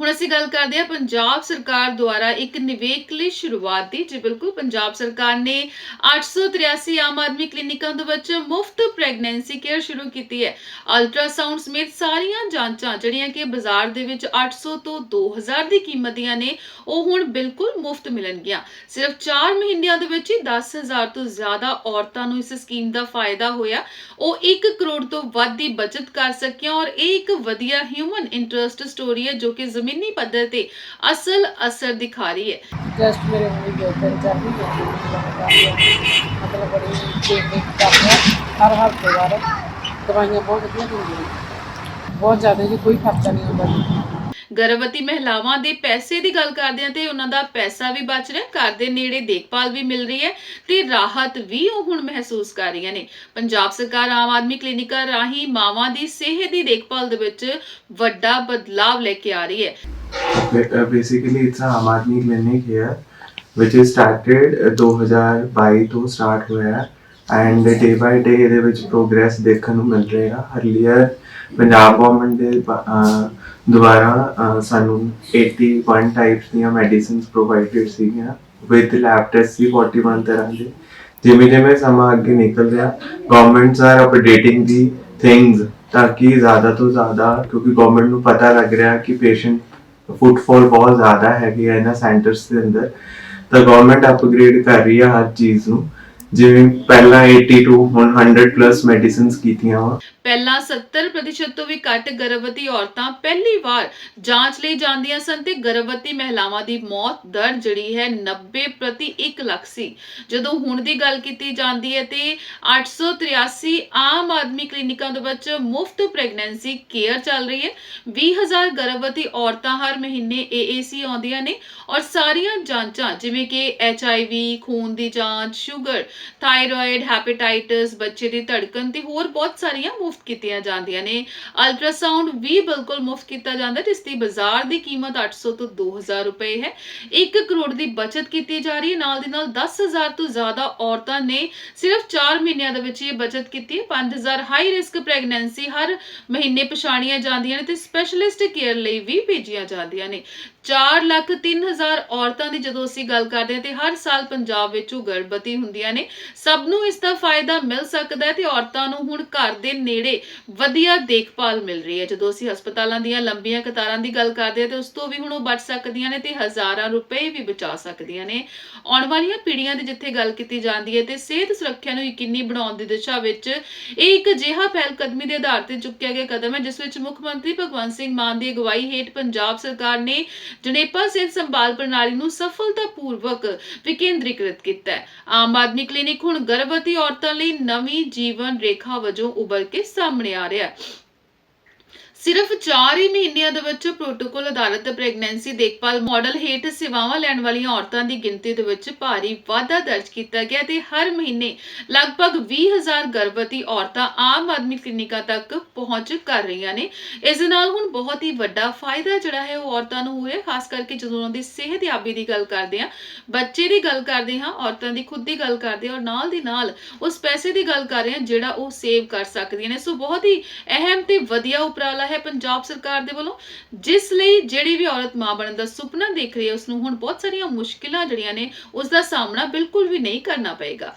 ਹੁਣ ਅਸੀਂ ਗੱਲ ਕਰਦੇ ਹਾਂ ਪੰਜਾਬ ਸਰਕਾਰ ਦੁਆਰਾ ਇੱਕ ਨਿਵੇਕਲੀ ਸ਼ੁਰੂਆਤ ਦੀ, ਜੀ ਬਿਲਕੁਲ, ਪੰਜਾਬ ਸਰਕਾਰ ਨੇ 883 ਆਮ ਆਦਮੀ ਕਲੀਨਿਕਾਂ ਦੇ ਵਿੱਚ ਮੁਫਤ ਪ੍ਰੈਗਨੈਂਸੀ ਕੇਅਰ ਸ਼ੁਰੂ ਕੀਤੀ ਹੈ। ਅਲਟਰਾਸਾਊਂਡ ਸਮੇਤ ਸਾਰੀਆਂ ਜਾਂਚਾਂ ਜਿਹੜੀਆਂ ਕਿ ਬਾਜ਼ਾਰ ਦੇ ਵਿੱਚ 800 ਤੋਂ 2000 ਦੀ ਕੀਮਤ ਦੀਆਂ ਨੇ, ਉਹ ਹੁਣ ਬਿਲਕੁਲ ਮੁਫਤ ਮਿਲਣਗੀਆਂ। ਸਿਰਫ 4 ਮਹੀਨਿਆਂ ਦੇ ਵਿੱਚ ਹੀ 10000 ਤੋਂ ਜ਼ਿਆਦਾ ਔਰਤਾਂ ਨੂੰ ਇਸ ਸਕੀਮ ਦਾ ਫਾਇਦਾ ਹੋਇਆ। ਉਹ 1 ਕਰੋੜ ਤੋਂ ਵੱਧ ਦੀ ਬਚਤ ਕਰ ਸਕੀਆਂ ਔਰ ਇਹ ਇੱਕ ਵਧੀਆ ਹਿਊਮਨ ਇੰਟਰਸਟ ਸਟੋਰੀ ਹੈ ਜੋ ਕਿ ਜ਼ਮੀਨੀ ਪੱਧਰ ਤੇ ਅਸਲ ਅਸਰ ਦਿਖਾ ਰਹੀ ਹੈ ਟੈਸਟ ਮੇਰੇ ਹੋਣੀ ਜੋ ਤਿੰਨ ਚਾਰ ਮਹੀਨੇ ਮਤਲਬ ਬੜੀ ਦੇਖ ਦੇਖ ਕਰਦੇ ਹਾਂ ਹਰ ਹਫ਼ਤੇ ਬਾਅਦ ਦਵਾਈਆਂ ਬਹੁਤ ਵਧੀਆ ਦਿੰਦੇ ਨੇ ਬਹੁਤ ਜ਼ਿਆਦਾ ਜੀ ਕੋਈ ਖਰਚਾ ਨਹੀਂ ਹੁੰਦਾ ਜੀ ਗਰਭਵਤੀ ਮਹਿਲਾਵਾਂ ਦੇ ਪੈਸੇ ਦੀ ਗੱਲ ਕਰਦੇ ਹਾਂ ਤੇ ਉਹਨਾਂ ਦਾ ਪੈਸਾ ਵੀ ਬਚ ਰਿਹਾ ਘਰ ਦੇ ਨੇੜੇ ਦੇਖਭਾਲ ਵੀ ਮਿਲ ਰਹੀ ਹੈ ਤੇ ਰਾਹਤ ਵੀ ਉਹ ਹੁਣ ਮਹਿਸੂਸ ਕਰ ਰਹੀਆਂ ਨੇ। ਪੰਜਾਬ ਸਰਕਾਰ ਆਮ ਆਦਮੀ ਕਲੀਨਿਕਾਂ ਰਾਹੀਂ ਮਾਵਾਂ ਦੀ ਸਿਹਤ ਦੀ ਦੇਖਭਾਲ ਦੇ ਵਿੱਚ ਵੱਡਾ ਬਦਲਾਵ ਲੈ ਕੇ ਆ ਰਹੀ ਹੈ। Uh, basically it's a Aam Aadmi clinic here which is started uh, 2022 ਤੋਂ ਸਟਾਰਟ ਹੋਇਆ ਹੈ ਐਂਡ ਡੇ ਬਾਈ ਡੇ ਇਹਦੇ ਵਿੱਚ ਪ੍ਰੋਗਰੈਸ ਦੇਖਣ ਨੂੰ ਮਿਲ ਰਿਹਾ ਹਰਲੀਅਰ ਪੰਜਾਬ ਗਵਰਨਮੈਂਟ ਦੇ ਬ- ਅਹ, ਦੁਆਰਾ ਅਹ, ਸਾਨੂੰ 81 ਟਾਈਪਸ ਦੀਆਂ ਮੈਡੀਸਿਨਸ ਪ੍ਰੋਵਾਈਡਡ ਸੀਗੀਆਂ ਵਿਦ ਲੈਬ ਟੈਸਟ ਸੀ 41 ਤਰ੍ਹਾਂ ਦੇ। ਜਿਵੇਂ ਜਿਵੇਂ ਸਮਾਂ ਅੱਗੇ ਨਿਕਲ ਰਿਹਾ governments are updating the things ਤਾਂ ਕਿ ਜ਼ਿਆਦਾ ਤੋਂ ਜ਼ਿਆਦਾ ਕਿਉਂਕਿ ਗਵਰਨਮੈਂਟ ਨੂੰ ਪਤਾ ਲੱਗ ਰਿਹਾ ਕਿ ਪੇਸ਼ੈਂਟ ਫੁੱਟਫਾਲ ਬਹੁਤ ਜ਼ਿਆਦਾ ਹੈਗੀ ਹੈ ਇਹਨਾਂ ਸੈਂਟਰਸ ਦੇ ਅੰਦਰ। ਤਾਂ ਗਵਰਨਮੈਂਟ ਅਪਗ੍ਰੇਡ ਕਰ ਰਹੀ ਹੈ ਹਰ ਚੀਜ਼ ਨੂੰ। ਜਿਵੇਂ ਪਹਿਲਾਂ 82 ਹੁਣ 100 ਪਲੱਸ ਮੈਡੀਸਿਨਸ ਕੀਤੀਆਂ ਵਾ। ਪਹਿਲਾਂ 70% ਤੋਂ ਵੀ ਘੱਟ ਗਰਭਵਤੀ ਔਰਤਾਂ ਪਹਿਲੀ ਵਾਰ ਜਾਂਚ ਲਈ ਜਾਂਦੀਆਂ ਸਨ ਤੇ ਗਰਭਵਤੀ ਮਹਿਲਾਵਾਂ ਦੀ ਮੌਤ ਦਰ ਜਿਹੜੀ ਹੈ 90 ਪ੍ਰਤੀ 1 ਲੱਖ ਸੀ। ਜਦੋਂ ਹੁਣ ਦੀ ਗੱਲ ਕੀਤੀ ਜਾਂਦੀ ਹੈ ਤੇ 883 ਆਮ ਆਦਮੀ ਕਲੀਨਿਕਾਂ ਦੇ ਵਿੱਚ ਮੁਫਤ ਪ੍ਰੈਗਨੈਂਸੀ ਕੇਅਰ ਚੱਲ ਰਹੀ ਹੈ। 20000 ਗਰਭਵਤੀ ਔਰਤਾਂ ਹਰ ਮਹੀਨੇ AAC ਆਉਂਦੀਆਂ ਨੇ ਔਰ ਸਾਰੀਆਂ ਜਾਂਚਾਂ ਜਿਵੇਂ ਕਿ HIV ਖੂਨ ਦੀ ਜਾਂਚ, ਸ਼ੂਗਰ ਥਾਇਰਾਇਡ ਹੈਪੇਟਾਈਟਸ ਬੱਚੇ ਦੀ ਧੜਕਣ ਤੇ ਹੋਰ ਬਹੁਤ ਸਾਰੀਆਂ ਮੁਫਤ ਕੀਤੀਆਂ ਜਾਂਦੀਆਂ ਨੇ। ਅਲਟਰਾਸਾਊਂਡ ਵੀ ਬਿਲਕੁਲ ਮੁਫਤ ਕੀਤਾ ਜਾਂਦਾ, ਜਿਸ ਦੀ ਬਾਜ਼ਾਰ ਦੀ ਕੀਮਤ 800 ਤੋਂ 2000 ਰੁਪਏ ਹੈ। 1 ਕਰੋੜ ਦੀ ਬਚਤ ਕੀਤੀ ਜਾ ਰਹੀ ਹੈ। ਨਾਲ ਦੀ ਨਾਲ 10000 ਤੋਂ ਜ਼ਿਆਦਾ ਔਰਤਾਂ ਨੇ ਸਿਰਫ 4 ਮਹੀਨਿਆਂ ਦੇ ਵਿੱਚ ਇਹ ਬਚਤ ਕੀਤੀ ਹੈ। 5000 ਹਾਈ ਰਿਸਕ ਪ੍ਰੈਗਨੈਂਸੀ ਹਰ ਮਹੀਨੇ ਪਛਾਣੀਆਂ ਜਾਂਦੀਆਂ ਨੇ ਤੇ ਸਪੈਸ਼ਲਿਸਟ ਕੇਅਰ ਲਈ ਵੀ ਭੇਜੀਆਂ ਜਾਂਦੀਆਂ ਨੇ। 4 ਲੱਖ 3000 ਔਰਤਾਂ ਦੀ ਜਦੋਂ ਅਸੀਂ ਗੱਲ ਕਰਦੇ ਹਾਂ ਤੇ ਹਰ ਸਾਲ ਪੰਜਾਬ ਵਿੱਚ ਉਹ ਗਰਭਵਤੀ ਹੁੰਦੀਆਂ ਨੇ, ਸਭ ਨੂੰ ਇਸ ਦਾ ਫਾਇਦਾ ਮਿਲ ਸਕਦਾ ਹੈ ਤੇ ਔਰਤਾਂ ਨੂੰ ਹੁਣ ਘਰ ਦੇ ਨੇੜੇ ਵਧੀਆ ਦੇਖਭਾਲ ਮਿਲ ਰਹੀ ਹੈ। ਜਦੋਂ ਅਸੀਂ ਹਸਪਤਾਲਾਂ ਦੀਆਂ ਲੰਬੀਆਂ ਕਤਾਰਾਂ ਦੀ ਗੱਲ ਕਰਦੇ ਹਾਂ ਤੇ ਉਸ ਤੋਂ ਵੀ ਹੁਣ ਉਹ ਬਚ ਸਕਦੀਆਂ ਨੇ ਤੇ ਹਜ਼ਾਰਾਂ ਰੁਪਏ ਵੀ ਬਚਾ ਸਕਦੀਆਂ ਨੇ। ਆਉਣ ਵਾਲੀਆਂ ਪੀੜ੍ਹੀਆਂ ਦੀ ਜਿੱਥੇ ਗੱਲ ਕੀਤੀ ਜਾਂਦੀ ਹੈ ਤੇ ਸਿਹਤ ਸੁਰੱਖਿਆ ਨੂੰ ਯਕੀਨੀ ਬਣਾਉਣ ਦੀ ਦਿਸ਼ਾ ਵਿੱਚ ਇਹ ਇੱਕ ਅਜਿਹਾ ਪਹਿਲ ਕਦਮੀ ਦੇ ਆਧਾਰ ਤੇ ਚੁੱਕਿਆ ਗਿਆ ਕਦਮ ਹੈ, ਜਿਸ ਵਿੱਚ ਮੁੱਖ ਮੰਤਰੀ ਭਗਵੰਤ ਸਿੰਘ ਮਾਨ ਦੀ ਅਗਵਾਈ ਹੇਠ ਪੰਜਾਬ ਸਰਕਾਰ ਨੇ ਜਣੇਪਾ ਸਿਹਤ ਸੰਭਾਲ ਪ੍ਰਣਾਲੀ ਨੂੰ ਸਫਲਤਾਪੂਰਵਕ ਵਿਕੇਂਦਰੀਕ੍ਰਿਤ ਕੀਤਾ ਹੈ। ਆਮ ਆਦਮੀ ਕਲੀਨਿਕ ਹੁਣ ਗਰਭਵਤੀ ਔਰਤਾਂ ਲਈ ਨਵੀਂ ਜੀਵਨ ਰੇਖਾ ਵਜੋਂ ਉਭਰ ਕੇ ਸਾਹਮਣੇ ਆ ਰਿਹਾ ਹੈ। ਸਿਰਫ 4 ਹੀ ਮਹੀਨਿਆਂ ਦੇ ਵਿੱਚ ਪ੍ਰੋਟੋਕੋਲ ਅਧਾਰਿਤ ਪ੍ਰੈਗਨੈਂਸੀ ਦੇਖਭਾਲ ਮਾਡਲ ਹੇਠ ਸੇਵਾਵਾਂ ਲੈਣ ਵਾਲੀਆਂ ਔਰਤਾਂ ਦੀ ਗਿਣਤੀ ਦੇ ਵਿੱਚ ਭਾਰੀ ਵਾਧਾ ਦਰਜ ਕੀਤਾ ਗਿਆ ਤੇ ਹਰ ਮਹੀਨੇ ਲਗਭਗ 20000 ਗਰਭਵਤੀ ਔਰਤਾਂ ਆਮ ਆਦਮੀ ਕਲੀਨਿਕਾਂ ਤੱਕ ਪਹੁੰਚ ਕਰ ਰਹੀਆਂ ਨੇ। ਇਸ ਦੇ ਨਾਲ ਹੁਣ ਬਹੁਤ ਹੀ ਵੱਡਾ ਫਾਇਦਾ ਜਿਹੜਾ ਹੈ ਉਹ ਔਰਤਾਂ ਨੂੰ ਹੋ ਰਿਹਾ, ਖਾਸ ਕਰਕੇ ਜਦੋਂ ਉਹਨਾਂ ਦੀ ਸਿਹਤਯਾਬੀ ਦੀ ਗੱਲ ਕਰਦੇ ਹਾਂ, ਬੱਚੇ ਦੀ ਗੱਲ ਕਰਦੇ ਹਾਂ, ਔਰਤਾਂ ਦੀ ਖੁਦ ਦੀ ਗੱਲ ਕਰਦੇ ਹਾਂ ਔਰ ਨਾਲ ਦੀ ਨਾਲ ਉਸ ਪੈਸੇ ਦੀ ਗੱਲ ਕਰ ਰਹੇ ਹਾਂ ਜਿਹੜਾ ਉਹ ਸੇਵ ਕਰ ਸਕਦੀਆਂ ਨੇ। ਸੋ ਬਹੁਤ ਹੀ ਅਹਿਮ ਤੇ ਵਧੀਆ ਉਪਰਾਲਾ ਹੈ ਪੰਜਾਬ ਸਰਕਾਰ ਦੇ ਵੱਲੋਂ, ਜਿਸ ਲਈ ਜਿਹੜੀ ਵੀ ਔਰਤ ਮਾਂ ਬਣਨ ਦਾ ਸੁਪਨਾ ਦੇਖ ਰਹੀ ਹੈ ਉਸ ਨੂੰ ਹੁਣ ਬਹੁਤ ਸਾਰੀਆਂ ਮੁਸ਼ਕਿਲਾਂ ਜਿਹੜੀਆਂ ਨੇ ਉਸ ਦਾ ਸਾਹਮਣਾ ਬਿਲਕੁਲ ਵੀ ਨਹੀਂ ਕਰਨਾ ਪਏਗਾ।